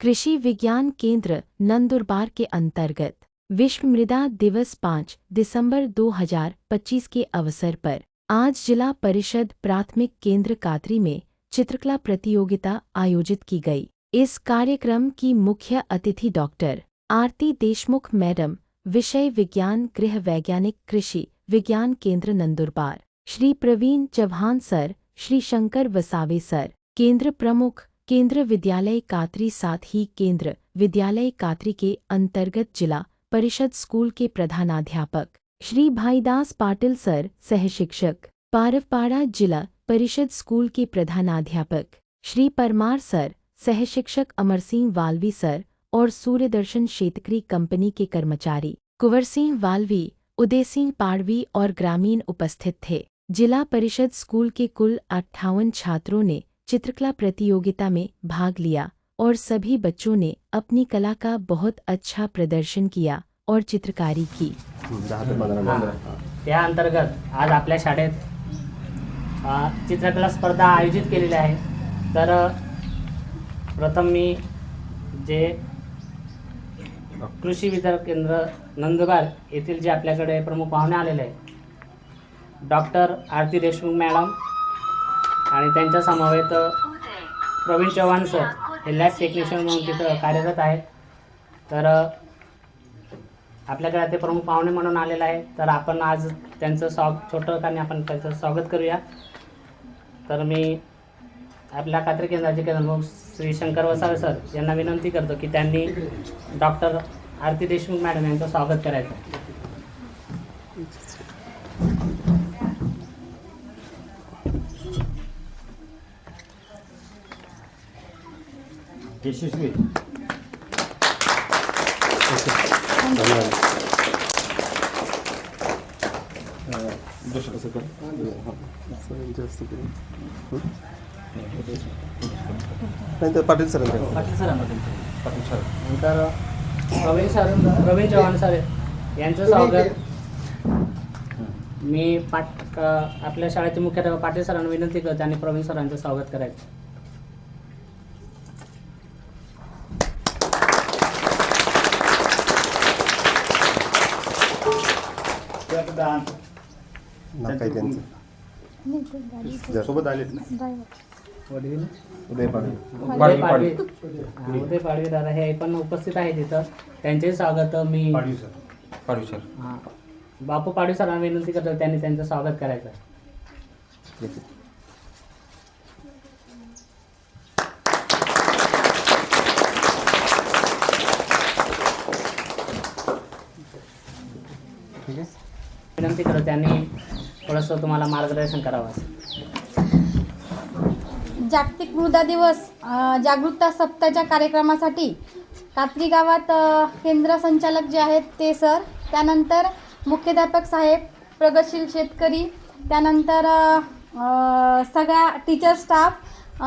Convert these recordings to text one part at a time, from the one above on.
कृषि विज्ञान केंद्र, नंदुरबार के अंतर्गत। विश्व मृदा दिवस 5 दिसंबर 2025 के अवसर पर। आज जिला परिषद प्राथमिक केंद्र कातरी में चित्रकला प्रतियोगिता आयोजित की गई। इस कार्यक्रम की मुख्य अतिथि डॉक्टर आरती देशमुख, मैडम विषय विज्ञान, गृह वैज्ञानिक, कृषि विज्ञान केंद्र, नंदुरबार। श्री प्रवीण चौहान सर, श्री शंकर वसावे सर, केंद्र प्रमुख केंद्र विद्यालय कातरी साथ ही केंद्र विद्यालय कातरी के अंतर्गत जिला परिषद स्कूल के प्रधानाध्यापक, श्री भाईदास पाटिल सर, सहशिक्षक, पारवपाड़ा जिला परिषद स्कूल के प्रधानाध्यापक, श्री परमार सर, सहशिक्षक अमर सिंह वाल्वी सर और सूर्यदर्शन शेतकरी कंपनी के कर्मचारी कुंवर सिंह वाल्वी उदय सिंह पाड़वी और ग्रामीण उपस्थित थे। जिला परिषद स्कूल के कुल अट्ठावन छात्रों ने चित्रकला प्रतियोगिता में भाग लिया और सभी बच्चों ने अपनी कला का बहुत अच्छा प्रदर्शन किया और चित्रकारी की। अंतर्गत आज आपल्या शाळेत चित्रकला स्पर्धा आयोजित आहे. तर, प्रथम मी जे कृषी विद्या केंद्र नंदुरबार येथील जे आपल्याकडे प्रमुख पाहुणे आहे डॉक्टर आरती देशमुख मॅडम आणि त्यांच्या समवेत प्रवीण चव्हाण सर हे लॅब टेक्निशियन म्हणून तिथं कार्यरत आहेत. तर आपल्याकडे ते प्रमुख पाहुणे म्हणून आलेलं आहे तर आपण आज त्यांचं स्वाग छोटं कानी आपण त्यांचं स्वागत करूया. तर मी आपल्या कात्री केंद्राचे केंद्रप्रमुख श्री शंकर वसावे सर यांना विनंती करतो की त्यांनी डॉक्टर आरती देशमुख मॅडम यांचं स्वागत करायचं. यशस्वी हां नाही तर Patil sir Patil sir Patil sir नंतर प्रवीण सर प्रवीण चव्हाण सर यांचं स्वागत मी पाट क- आपल्या शाळेचे मुख्याध्यापक पाटील सरांना विनंती करतो आणि प्रवीण सरांचं स्वागत करायचं. त्यांचं सोबत आलेत ना? वडील? उदय पाटील उदय पाडवी. हा, उदय पाडवी दादा हे पण उपस्थित आहे तिथं त्यांचे स्वागत मी पाटील सर. हा. बापू पाडवी सरांना विनंती करतो त्यांनी त्यांचं स्वागत करायचं. ठीक विनंती करतो त्यांनी थोडंसं तुम्हाला मार्गदर्शन करावं जागतिक मृदा दिवस जागरूकता सप्ताहाच्या कार्यक्रमासाठी कात्री गावात केंद्र संचालक जे आहेत ते सर त्यानंतर मुख्याध्यापक साहेब प्रगतशील शेतकरी त्यानंतर सगळ्या टीचर स्टाफ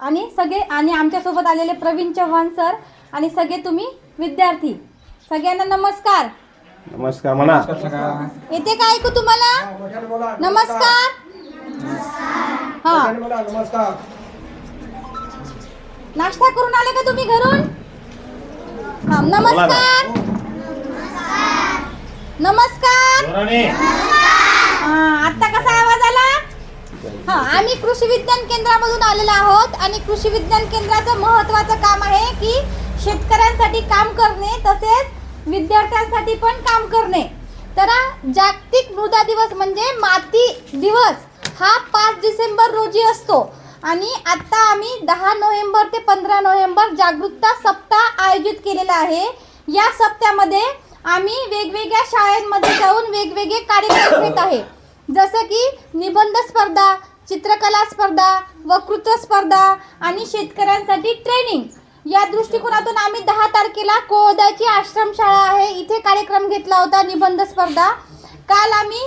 आणि सगळे आणि आमच्यासोबत आलेले प्रवीण चव्हाण सर आणि सगळे तुम्ही विद्यार्थी. सगळ्यांना नमस्कार. नमस्कार म्हणा. येते का ऐकू तुम्हाला? नमस्कार. हा. नाश्ता करून आले का तुम्ही घरून? नमस्कार. नमस्कार. हा आता कसा आवाज आला? हा आम्ही कृषी विज्ञान केंद्रामधून आलेलो आहोत आणि कृषी विज्ञान केंद्राचं महत्त्वाचं काम आहे की शेतकऱ्यांसाठी काम करणे तसेच विद्यार्थ्यांसाठी पण काम करणे. तर जागतिक मृदा दिवस म्हणजे माती दिवस. हा पाच डिसेंबर रोजी असतो. आणि आत्ता आम्ही दहा नोव्हेंबर ते पंधरा नोव्हेंबर जागरूकता सप्ताह आयोजित केलेला आहे. या सप्त्यामध्ये आम्ही वेगवेगळ्या शाळांमध्ये जाऊन वेगवेगळे कार्यक्रम घेत आहे. जसं की निबंध स्पर्धा चित्रकला स्पर्धा वक्तृत्व स्पर्धा आणि शेतकऱ्यांसाठी ट्रेनिंग. या दृष्टिकोनातून आम्ही दहा तारखेला कोदाची आश्रमशाळा आहे. इथे कार्यक्रम घेतला होता निबंध स्पर्धा. काल आम्ही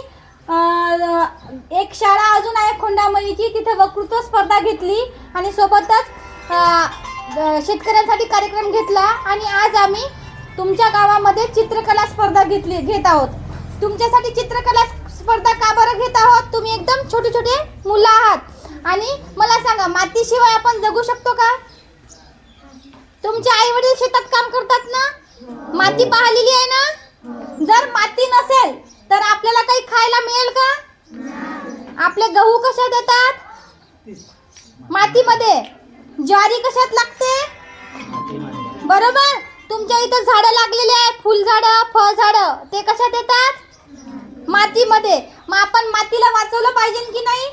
एक शाळा अजून आहे खोंडामळीची तिथे वक्तृत्व स्पर्धा घेतली आणि सोबतच शेतकऱ्यांसाठी कार्यक्रम घेतला आणि आज आम्ही तुमच्या गावामध्ये चित्रकला स्पर्धा घेतली घेत आहोत. तुमच्यासाठी चित्रकला स्पर्धा का बरं घेत आहोत? तुम्ही एकदम छोटे छोटे मुलं आहात. आणि मला सांगा मातीशिवाय आपण जगू शकतो का? तुमचे आई वडील शेतात काम करतात ना? माती पाहिलेली आहे ना? जर माती नसेल तर आपल्याला काही खायला मिळेल का? आपले गहू कशात येतात? मातीमध्ये. ज्वारी कशात लागते? बरोबर? तुमच्या इथं झाडं लागलेली आहे फुल झाडं फळ झाडं ते कशात येतात? मातीमध्ये. मग आपण मातीला वाचवलं पाहिजे की नाही?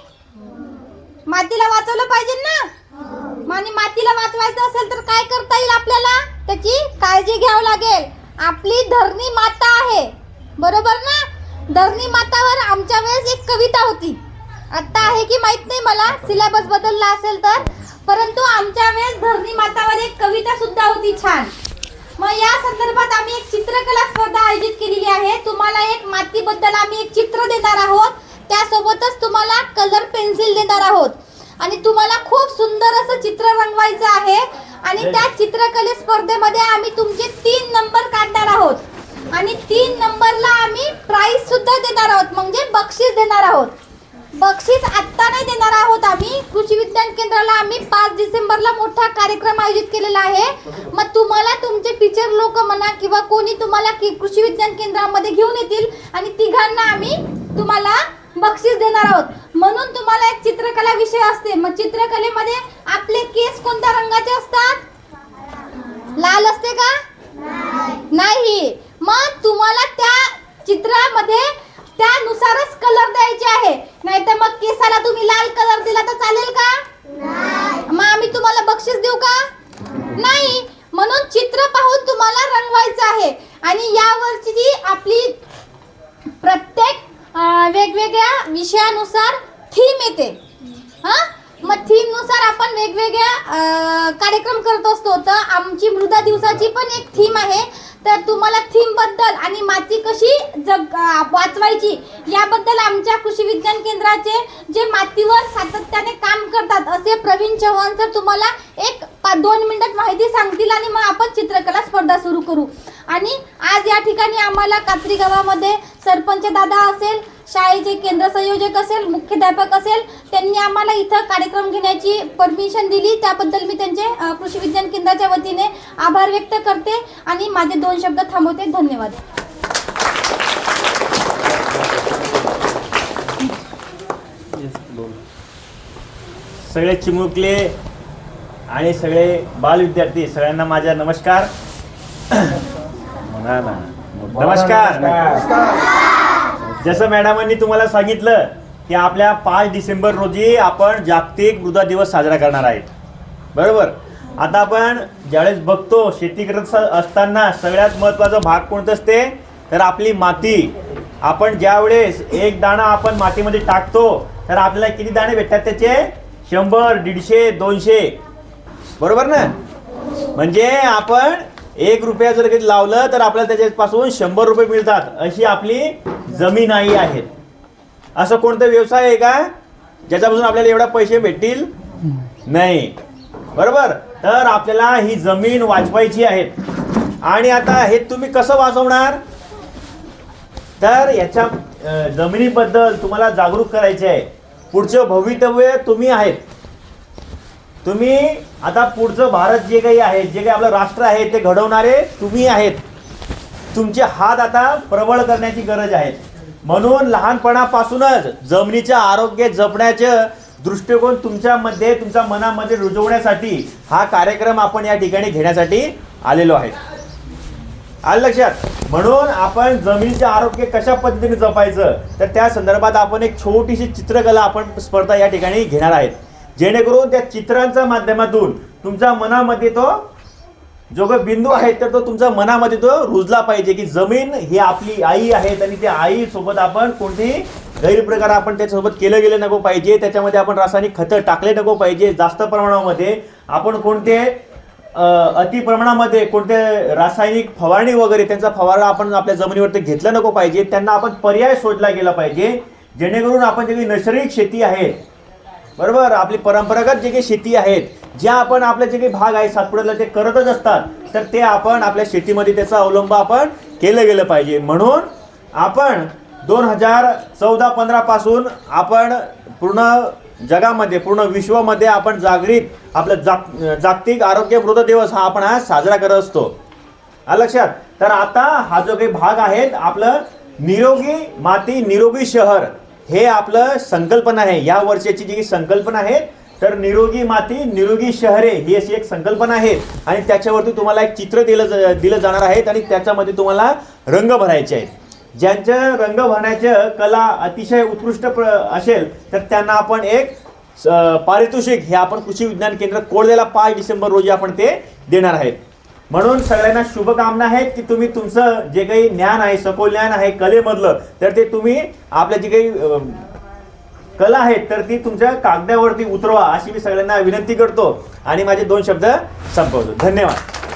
मातीला वाचवलं पाहिजे ना? आणि मातीला वाचवायचं असेल तर काय करता येईल आपल्याला? त्याची काळजी घ्यावं लागेल. आपली धरणी माता आहे. बरोबर ना? धरणी मातावर आमच्या वेळेस एक कविता होती. आता आहे की माहीत नाही मला. सिलेबस बदलला असेल तर. परंतु आमच्या वेळेस धरणी मातावर एक कविता सुद्धा होती छान. मग या संदर्भात आम्ही एक चित्रकला स्पर्धा आयोजित केलेली आहे. तुम्हाला एक मातीबद्दल आम्ही एक चित्र देणार आहोत. त्यासोबतच तुम्हाला कलर पेन्सिल देणार आहोत. आणि तुम्हाला खूप सुंदर असं चित्र रंगवायचं आहे. आणि त्या चित्रकले स्पर्धेमध्ये आम्ही तुमचे तीन नंबर काढणार आहोत. आणि तीन नंबरला आम्ही प्राइज सुद्धा देणार आहोत. म्हणजे बक्षीस देणार आहोत. बक्षीस आत्ता नाही देणार आहोत आम्ही. कृषी विज्ञान केंद्राला आम्ही पाच डिसेंबरला मोठा कार्यक्रम आयोजित केलेला आहे. मग तुम्हाला तुमचे टीचर लोक म्हणा किंवा कोणी तुम्हाला की कृषी विज्ञान केंद्रामध्ये घेऊन येतील. आणि तिघांना आम्ही तुम्हाला बक्षीस देणार आहोत. म्हणून तुम्हाला एक चित्रकला विषय असते. मग चित्रकलेमध्ये आपले केस कोणत्या रंगाचे असतात? लाल असते का? नाही. मग तुम्हाला त्या चित्रामध्ये त्यानुसारच कलर द्यायचे आहे. नाहीतर मग केसाला तुम्ही लाल कलर दिला तर चालेल का? मग आम्ही तुम्हाला बक्षीस देऊ का? नाही. म्हणून चित्र पाहून तुम्हाला रंगवायचं आहे. आणि या वर्षीची आपली प्रत्येक वेगवेगळ्या विषयानुसार थीम येते. हां? मग थीमनुसार आपण वेगवेगळ्या कार्यक्रम करत असतो. तर आमची मृदा दिवसाची पण एक थीम आहे. तर तुम्हाला थीमबद्दल आणि माती कशी जग वाचवायची याबद्दल आमच्या कृषी विज्ञान केंद्राचे जे मातीवर सातत्याने काम करतात असे प्रवीण चव्हाण सर तुम्हाला एक दोन मिनिटात माहिती सांगतील आणि मग आपण चित्रकला स्पर्धा सुरू करू. आणि आज या ठिकाणी आम्हाला कात्री गावामध्ये सरपंच दादा असेल शाळेचे केंद्र संयोजक असेल मुख्याध्यापक असेल त्यांनी आम्हाला इथं कार्यक्रम घेण्याची परमिशन दिली. त्याबद्दल मी त्यांचे कृषी विज्ञान केंद्राच्या वतीने आभार व्यक्त करते आणि माझे दोन शब्द थांबवते. धन्यवाद. सगळे चिमुकले आणि सगळे बाल विद्यार्थी सगळ्यांना माझा नमस्कार. म्हणा ना. नमस्कार. जसं मॅडमांनी तुम्हाला सांगितलं की आपल्या पाच डिसेंबर रोजी आपण जागतिक मृदा दिवस साजरा करणार आहेत. बरोबर? आता आपण ज्यावेळेस बघतो शेती करत असताना सगळ्यात महत्त्वाचा भाग कोणतं असते तर आपली माती. आपण ज्यावेळेस एक दाणा आपण मातीमध्ये टाकतो तर आपल्याला किती दाणे भेटतात त्याचे? शंभर दीडशे दोनशे. बरोबर ना? म्हणजे आपण एक रुपया जर कधी लावलं तर आपल्याला त्याच्यापासून शंभर रुपये मिळतात अशी आपली जमीन आई आहे. असं कोणता व्यवसाय आहे का? ज्याच्यापासून आपल्याला एवढा पैसे भेटतील? नाही. बरोबर? तर आपल्याला ही जमीन वाचवायची आहे. आणि आता हे तुम्ही कसं वाचवणार? तर याच्या जमिनीबद्दल तुम्हाला जागरूक करायचे आहे. पुढचं भवितव्य तुम्ही आहेत. तुम्ही आता पुढचं भारत जे काही आहे जे काही आपलं राष्ट्र आहे ते घडवणारे तुम्ही आहेत. तुमचे हात आता प्रबळ करण्याची गरज आहे. म्हणून लहानपणापासूनच जमिनीचं आरोग्य जपण्याचं दृष्टिकोन तुमच्यामध्ये तुमच्या मनामध्ये रुजवण्यासाठी हा कार्यक्रम आपण या ठिकाणी घेण्यासाठी आलेलो आहे. आलं लक्षात? म्हणून आपण जमिनीचे आरोग्य कशा पद्धतीने जपायचं? तर त्या संदर्भात आपण एक छोटीशी चित्रकला आपण स्पर्धा या ठिकाणी घेणार आहेत. जेणेकरून त्या चित्रांच्या माध्यमातून तुमच्या मनामध्ये तो जो काही बिंदू आहे तर तो तुमच्या मनामध्ये तो रुजला पाहिजे की जमीन ही आपली आई आहे आणि त्या आईसोबत आपण कोणतेही गैरप्रकार आपण त्याच्यासोबत केलं गेलं नको पाहिजे. त्याच्यामध्ये आपण रासायनिक खतं टाकले नको पाहिजे. जास्त प्रमाणामध्ये आपण कोणते अति प्रमाणामध्ये कोणते रासायनिक फवारणी वगैरे त्यांचा फवारा आपण आपल्या जमिनीवरती घेतला नको पाहिजे. त्यांना आपण पर्याय शोधला गेला पाहिजे. जेणेकरून आपण जे काही नैसर्गिक शेती आहे बरोबर? आपली परंपरागत जे काही शेती आहेत ज्या आपण आपले जे काही भाग आहे सातपुड्याला ते करतच असतात तर ते आपण आपल्या शेतीमध्ये त्याचा अवलंब आपण केलं गेलं पाहिजे. म्हणून आपण दोन हजार चौदा पंधरा पासून आपण पूर्ण जगामध्ये पूर्ण विश्वामध्ये आपण जागृत आपलं जाग जागतिक आरोग्य मृत दिवस हा आपण आज साजरा करत असतो. लक्षात? तर आता हा जो काही भाग आहे आपलं निरोगी माती निरोगी शहर हे आपलं संकल्पना आहे. या वर्षाची जी संकल्पना आहे तर निरोगी माती निरोगी शहरे ही अशी एक संकल्पना आहे. आणि त्याच्यावरती तुम्हाला एक चित्र दिलं दिलं जाणार आहेत आणि त्याच्यामध्ये तुम्हाला रंग भरायचे आहेत. ज्यांच्या रंग भरण्याचं कला अतिशय उत्कृष्ट प्र असेल तर त्यांना आपण एक स- पारितोषिक हे आपण कृषी विज्ञान केंद्र कोळदेला पाच डिसेंबर रोजी आपण ते देणार आहेत. म्हणून सगळ्यांना शुभकामना आहेत की तुम्ही तुमचं जे काही ज्ञान आहे सखोल ज्ञान आहे कलेमधलं तर ते तुम्ही आपल्या जी काही कला आहेत तर ती तुमच्या कागदावरती उतरवा अशी मी सगळ्यांना विनंती करतो. आणि माझे दोन शब्द संपवतो. धन्यवाद.